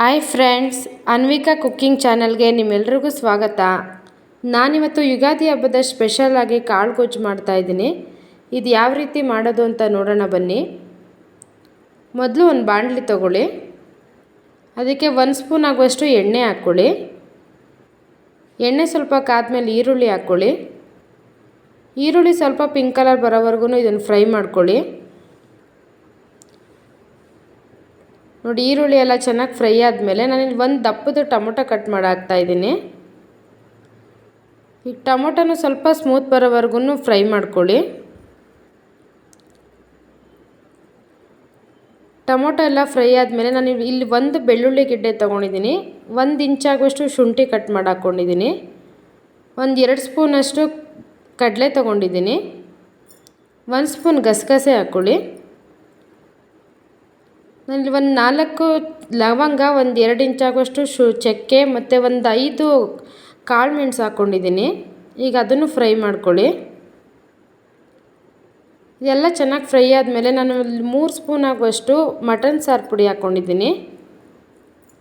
Hi friends Anvika cooking ಚಾನಲ್ಗೆ ನಿಮ್ಮೆಲ್ರಿಗೂ ಸ್ವಾಗತ. ನಾನಿವತ್ತು ಯುಗಾದಿ ಹಬ್ಬದ ಸ್ಪೆಷಲ್ ಆಗಿ ಕಾಳು ಗೊಜ್ಜು ಮಾಡ್ತಾಯಿದ್ದೀನಿ ಇದು ಯಾವ ರೀತಿ ಮಾಡೋದು ಅಂತ ನೋಡೋಣ ಬನ್ನಿ. ಮೊದಲು ಒಂದು ಬಾಣಲಿ ತಗೊಳ್ಳಿ. ಅದಕ್ಕೆ ಒಂದು ಸ್ಪೂನ್ ಆಗುವಷ್ಟು ಎಣ್ಣೆ ಹಾಕ್ಕೊಳ್ಳಿ. ಎಣ್ಣೆ ಸ್ವಲ್ಪ ಕಾದ್ಮೇಲೆ ಈರುಳ್ಳಿ ಹಾಕ್ಕೊಳ್ಳಿ. ಈರುಳ್ಳಿ ಸ್ವಲ್ಪ ಪಿಂಕ್ ಕಲರ್ ಬರೋವರೆಗೂ ಇದನ್ನು ಫ್ರೈ ಮಾಡ್ಕೊಳ್ಳಿ. ನೋಡಿ, ಈರುಳ್ಳಿ ಎಲ್ಲ ಚೆನ್ನಾಗಿ ಫ್ರೈ ಆದಮೇಲೆ ನಾನಿಲ್ಲಿ ಒಂದು ದಪ್ಪದ ಟೊಮೊಟೊ ಕಟ್ ಮಾಡಾಕ್ತಾ ಇದ್ದೀನಿ. ಈಗ ಟೊಮೊಟೊನು ಸ್ವಲ್ಪ ಸ್ಮೂತ್ ಬರೋವರೆಗೂ ಫ್ರೈ ಮಾಡ್ಕೊಳ್ಳಿ. ಟೊಮೊಟೊ ಎಲ್ಲ ಫ್ರೈ ಆದಮೇಲೆ ನಾನು ಇಲ್ಲಿ ಒಂದು ಬೆಳ್ಳುಳ್ಳಿ ಗಿಡ್ಡೆ ತೊಗೊಂಡಿದ್ದೀನಿ. ಒಂದು ಇಂಚಾಗುವಷ್ಟು ಶುಂಠಿ ಕಟ್ ಮಾಡಿ ಹಾಕ್ಕೊಂಡಿದ್ದೀನಿ ಒಂದು ಎರಡು ಸ್ಪೂನಷ್ಟು ಕಡಲೆ ತೊಗೊಂಡಿದ್ದೀನಿ. ಒಂದು ಸ್ಪೂನ್ ಗಸಗಸೆ ಹಾಕ್ಕೊಳ್ಳಿ. ನಾನಿಲ್ಲಿ ಒಂದು ನಾಲ್ಕು ಲವಂಗ, ಒಂದು ಎರಡು ಇಂಚಾಗುವಷ್ಟು ಶು, ಚಕ್ಕೆ ಮತ್ತು ಒಂದು ಐದು ಕಾಳು ಮೆಣಸು ಹಾಕ್ಕೊಂಡಿದ್ದೀನಿ ಈಗ ಅದನ್ನು ಫ್ರೈ ಮಾಡ್ಕೊಳ್ಳಿ. ಇದೆಲ್ಲ ಚೆನ್ನಾಗಿ ಫ್ರೈ ಆದಮೇಲೆ ನಾನು ಮೂರು ಸ್ಪೂನ್ ಆಗುವಷ್ಟು ಮಟನ್ ಸಾರು ಪುಡಿ ಹಾಕ್ಕೊಂಡಿದ್ದೀನಿ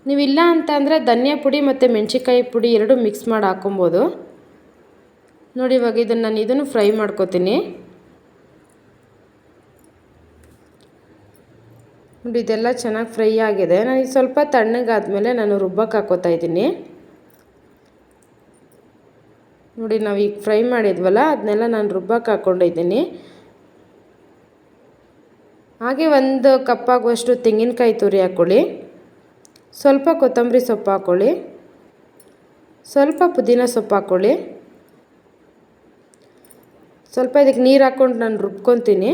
ನೀವಿಲ್ಲ ಅಂತ ಅಂದರೆ ಧನಿಯಾ ಪುಡಿ ಮತ್ತು ಮೆಣಸಿಕಾಯಿ ಪುಡಿ ಎರಡು ಮಿಕ್ಸ್ ಮಾಡಿ ಹಾಕ್ಕೊಬೋದು. ನೋಡಿ ಇವಾಗ ಇದನ್ನು ನಾನು ಇದನ್ನು ಫ್ರೈ ಮಾಡ್ಕೋತೀನಿ. ನೋಡಿ, ಇದೆಲ್ಲ ಚೆನ್ನಾಗಿ ಫ್ರೈ ಆಗಿದೆ. ನಾನು ಇದು ಸ್ವಲ್ಪ ತಣ್ಣಗಾದಮೇಲೆ ನಾನು ರುಬ್ಬಕ್ಕೆ ಹಾಕೋತಾ ಇದ್ದೀನಿ. ನೋಡಿ, ನಾವು ಈಗ ಫ್ರೈ ಮಾಡಿದ್ವಲ್ಲ ಅದನ್ನೆಲ್ಲ ನಾನು ರುಬ್ಬಕ್ಕೆ ಹಾಕ್ಕೊಂಡಿದ್ದೀನಿ ಹಾಗೆ ಒಂದು ಕಪ್ಪಾಗುವಷ್ಟು ತೆಂಗಿನಕಾಯಿ ತುರಿ ಹಾಕ್ಕೊಳ್ಳಿ ಸ್ವಲ್ಪ ಕೊತ್ತಂಬರಿ ಸೊಪ್ಪು ಹಾಕ್ಕೊಳ್ಳಿ ಸ್ವಲ್ಪ ಪುದೀನ ಸೊಪ್ಪು ಹಾಕ್ಕೊಳ್ಳಿ ಸ್ವಲ್ಪ ಇದಕ್ಕೆ ನೀರು ಹಾಕ್ಕೊಂಡು ನಾನು ರುಬ್ಕೊತೀನಿ.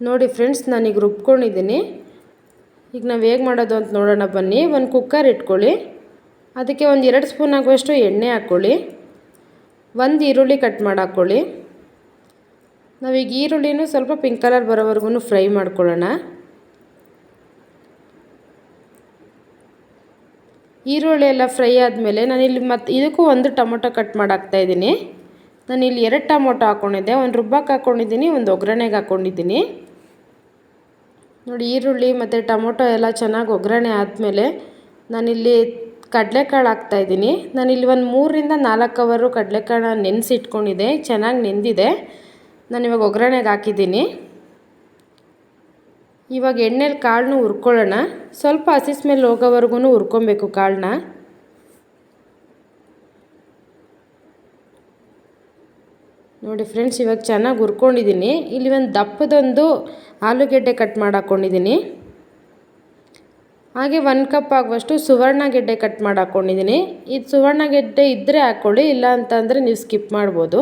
ನೋಡಿ ಫ್ರೆಂಡ್ಸ್, ನಾನೀಗ ರುಬ್ಕೊಂಡಿದ್ದೀನಿ. ಈಗ ನಾವು ಹೇಗೆ ಮಾಡೋದು ಅಂತ ನೋಡೋಣ ಬನ್ನಿ. ಒಂದು ಕುಕ್ಕರ್ ಇಟ್ಕೊಳ್ಳಿ. ಅದಕ್ಕೆ ಒಂದು ಎರಡು ಸ್ಪೂನ್ ಆಗುವಷ್ಟು ಎಣ್ಣೆ ಹಾಕ್ಕೊಳ್ಳಿ ಒಂದು ಈರುಳ್ಳಿ ಕಟ್ ಮಾಡಿ ಹಾಕ್ಕೊಳ್ಳಿ ನಾವೀಗ ಈರುಳ್ಳಿನೂ ಸ್ವಲ್ಪ ಪಿಂಕ್ ಕಲರ್ ಬರೋವರೆಗೂ ಫ್ರೈ ಮಾಡ್ಕೊಳ್ಳೋಣ. ಈರುಳ್ಳಿ ಎಲ್ಲ ಫ್ರೈ ಆದಮೇಲೆ ನಾನಿಲ್ಲಿ ಮತ್ತು ಇದಕ್ಕೂ ಒಂದು ಟೊಮೊಟೊ ಕಟ್ ಮಾಡಿ ಹಾಕ್ತಾಯಿದ್ದೀನಿ ನಾನಿಲ್ಲಿ ಎರಡು ಟೊಮೊಟೊ ಹಾಕ್ಕೊಂಡಿದ್ದೆ ಒಂದು ರುಬ್ಬಕ್ಕೆ ಹಾಕ್ಕೊಂಡಿದ್ದೀನಿ ಒಂದು ಒಗ್ಗರಣೆಗೆ ಹಾಕ್ಕೊಂಡಿದ್ದೀನಿ ನೋಡಿ ಈರುಳ್ಳಿ ಮತ್ತು ಟೊಮೊಟೊ ಎಲ್ಲ ಚೆನ್ನಾಗಿ ಒಗ್ಗರಣೆ ಆದಮೇಲೆ ನಾನಿಲ್ಲಿ ಕಡಲೆಕಾಳು ಹಾಕ್ತಾಯಿದ್ದೀನಿ ನಾನಿಲ್ಲಿ ಒಂದು ಮೂರರಿಂದ ನಾಲ್ಕು ಅವರು ಕಡಲೆಕಾಳನ್ನ ನೆನೆಸಿಟ್ಕೊಂಡಿದ್ದೆ. ಚೆನ್ನಾಗಿ ನೆಂದಿದೆ. ನಾನಿವಾಗ ಒಗ್ಗರಣೆಗೆ ಹಾಕಿದ್ದೀನಿ. ಇವಾಗ ಎಣ್ಣೆಲಿ ಕಾಳನ್ನೂ ಹುರ್ಕೊಳ್ಳೋಣ. ಸ್ವಲ್ಪ ಹಸಿ ಸ್ಮೆಲ್ ಹೋಗೋವರೆಗೂ ಹುರ್ಕೊಬೇಕು ಕಾಳನ್ನ ನೋಡಿ ಫ್ರೆಂಡ್ಸ್ ಇವಾಗ ಚೆನ್ನಾಗಿ ಹುರ್ಕೊಂಡಿದ್ದೀನಿ ಇಲ್ಲಿ ಒಂದು ದಪ್ಪದೊಂದು ಆಲೂಗೆಡ್ಡೆ ಕಟ್ ಮಾಡಿ ಹಾಕ್ಕೊಂಡಿದ್ದೀನಿ ಹಾಗೆ ಒಂದು ಕಪ್ ಆಗುವಷ್ಟು ಸುವರ್ಣ ಗೆಡ್ಡೆ ಕಟ್ ಮಾಡಿ ಹಾಕ್ಕೊಂಡಿದ್ದೀನಿ ಇದು ಸುವರ್ಣ ಗೆಡ್ಡೆ ಇದ್ದರೆ ಹಾಕ್ಕೊಳ್ಳಿ ಇಲ್ಲ ಅಂತಂದರೆ ನೀವು ಸ್ಕಿಪ್ ಮಾಡ್ಬೋದು.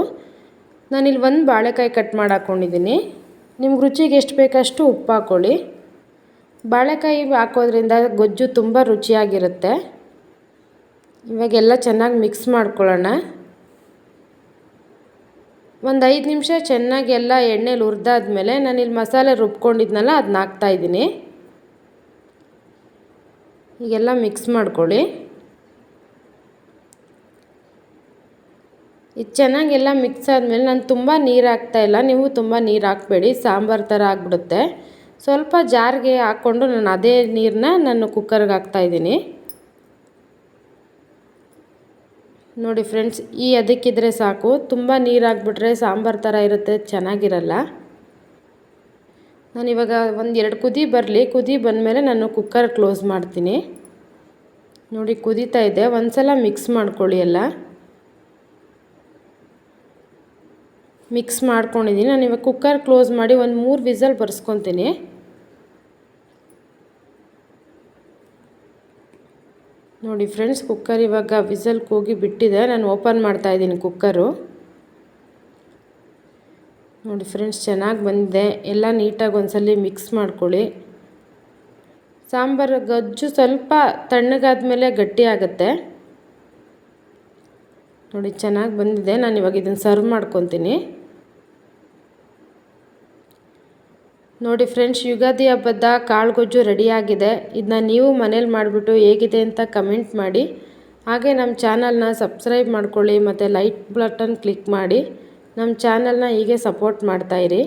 ನಾನಿಲ್ಲಿ ಒಂದು ಬಾಳೆಕಾಯಿ ಕಟ್ ಮಾಡಿ ಹಾಕ್ಕೊಂಡಿದ್ದೀನಿ ನಿಮ್ಗೆ ರುಚಿಗೆ ಎಷ್ಟು ಬೇಕಷ್ಟು ಉಪ್ಪು ಹಾಕ್ಕೊಳ್ಳಿ ಬಾಳೆಕಾಯಿ ಹಾಕೋದ್ರಿಂದ ಗೊಜ್ಜು ತುಂಬ ರುಚಿಯಾಗಿರುತ್ತೆ. ಇವಾಗೆಲ್ಲ ಚೆನ್ನಾಗಿ ಮಿಕ್ಸ್ ಮಾಡ್ಕೊಳ್ಳೋಣ. ಒಂದು ಐದು ನಿಮಿಷ ಚೆನ್ನಾಗಿ ಎಲ್ಲ ಎಣ್ಣೆಲಿ ಹುರಿದಾದ್ಮೇಲೆ ನಾನಿಲ್ಲಿ ಮಸಾಲೆ ರುಬ್ಕೊಂಡಿದ್ನಲ್ಲ ಅದನ್ನ ಹಾಕ್ತಾಯಿದ್ದೀನಿ ಈಗೆಲ್ಲ ಮಿಕ್ಸ್ ಮಾಡ್ಕೊಳ್ಳಿ. ಇದು ಚೆನ್ನಾಗೆಲ್ಲ ಮಿಕ್ಸ್ ಆದಮೇಲೆ ನಾನು ತುಂಬ ನೀರು ಹಾಕ್ತಾಯಿಲ್ಲ ನೀವು ತುಂಬ ನೀರು ಹಾಕಬೇಡಿ, ಸಾಂಬಾರು ಥರ ಆಗಿಬಿಡುತ್ತೆ. ಸ್ವಲ್ಪ ಜಾರಿಗೆ ಹಾಕ್ಕೊಂಡು ನಾನು ಅದೇ ನೀರನ್ನ ನಾನು ಕುಕ್ಕರ್ಗೆ ಹಾಕ್ತಾಯಿದ್ದೀನಿ ನೋಡಿ ಫ್ರೆಂಡ್ಸ್, ಈ ಅದಕ್ಕಿದ್ರೆ ಸಾಕು. ತುಂಬ ನೀರು ಹಾಕ್ಬಿಟ್ರೆ ಸಾಂಬಾರು ಥರ ಇರುತ್ತೆ, ಚೆನ್ನಾಗಿರಲ್ಲ. ನಾನಿವಾಗ ಒಂದು ಎರಡು ಕುದಿ ಬರಲಿ. ಕುದಿ ಬಂದಮೇಲೆ ನಾನು ಕುಕ್ಕರ್ ಕ್ಲೋಸ್ ಮಾಡ್ತೀನಿ. ನೋಡಿ, ಕುದೀತಾ ಇದೆ. ಒಂದು ಸಲ ಮಿಕ್ಸ್ ಮಾಡ್ಕೊಳ್ಳಿ ಎಲ್ಲ. ಮಿಕ್ಸ್ ಮಾಡ್ಕೊಂಡಿದ್ದೀನಿ. ನಾನು ಇವಾಗ ಕುಕ್ಕರ್ ಕ್ಲೋಸ್ ಮಾಡಿ ಒಂದು ಮೂರು ವಿಸಲ್ ಬರ್ಸ್ಕೊತೀನಿ. ನೋಡಿ ಫ್ರೆಂಡ್ಸ್ ಕುಕ್ಕರ್ ಇವಾಗ ವಿಸಲ್ ಕೂಗಿ ಬಿಟ್ಟಿದೆ. ನಾನು ಓಪನ್ ಮಾಡ್ತಾ ಇದ್ದೀನಿ ಕುಕ್ಕರು ನೋಡಿ ಫ್ರೆಂಡ್ಸ್, ಚೆನ್ನಾಗಿ ಬಂದಿದೆ. ಎಲ್ಲ ನೀಟಾಗಿ ಒಂದ್ಸಲಿ ಮಿಕ್ಸ್ ಮಾಡ್ಕೊಳ್ಳಿ. ಸಾಂಬಾರು ಗಜ್ಜು ಸ್ವಲ್ಪ ತಣ್ಣಗಾದ ಮೇಲೆ ಗಟ್ಟಿ ಆಗುತ್ತೆ. ನೋಡಿ, ಚೆನ್ನಾಗಿ ಬಂದಿದೆ. ನಾನು ಇವಾಗ ಇದನ್ನು ಸರ್ವ್ ಮಾಡ್ಕೊತೀನಿ. ನೋಡಿ ಫ್ರೆಂಡ್ಸ್, ಯುಗಾದಿ ಹಬ್ಬದ ಕಾಳುಗೊಜ್ಜು ರೆಡಿಯಾಗಿದೆ. ಇದನ್ನ ನೀವು ಮನೇಲಿ ಮಾಡಿಬಿಟ್ಟು ಹೇಗಿದೆ ಅಂತ ಕಮೆಂಟ್ ಮಾಡಿ. ಹಾಗೆ ನಮ್ಮ ಚಾನಲ್ನ ಸಬ್ಸ್ಕ್ರೈಬ್ ಮಾಡ್ಕೊಳ್ಳಿ ಮತ್ತು ಲೈಕ್ ಬಟನ್ ಕ್ಲಿಕ್ ಮಾಡಿ. ನಮ್ಮ ಚಾನಲ್ನ ಹೀಗೆ ಸಪೋರ್ಟ್ ಮಾಡ್ತಾಯಿರಿ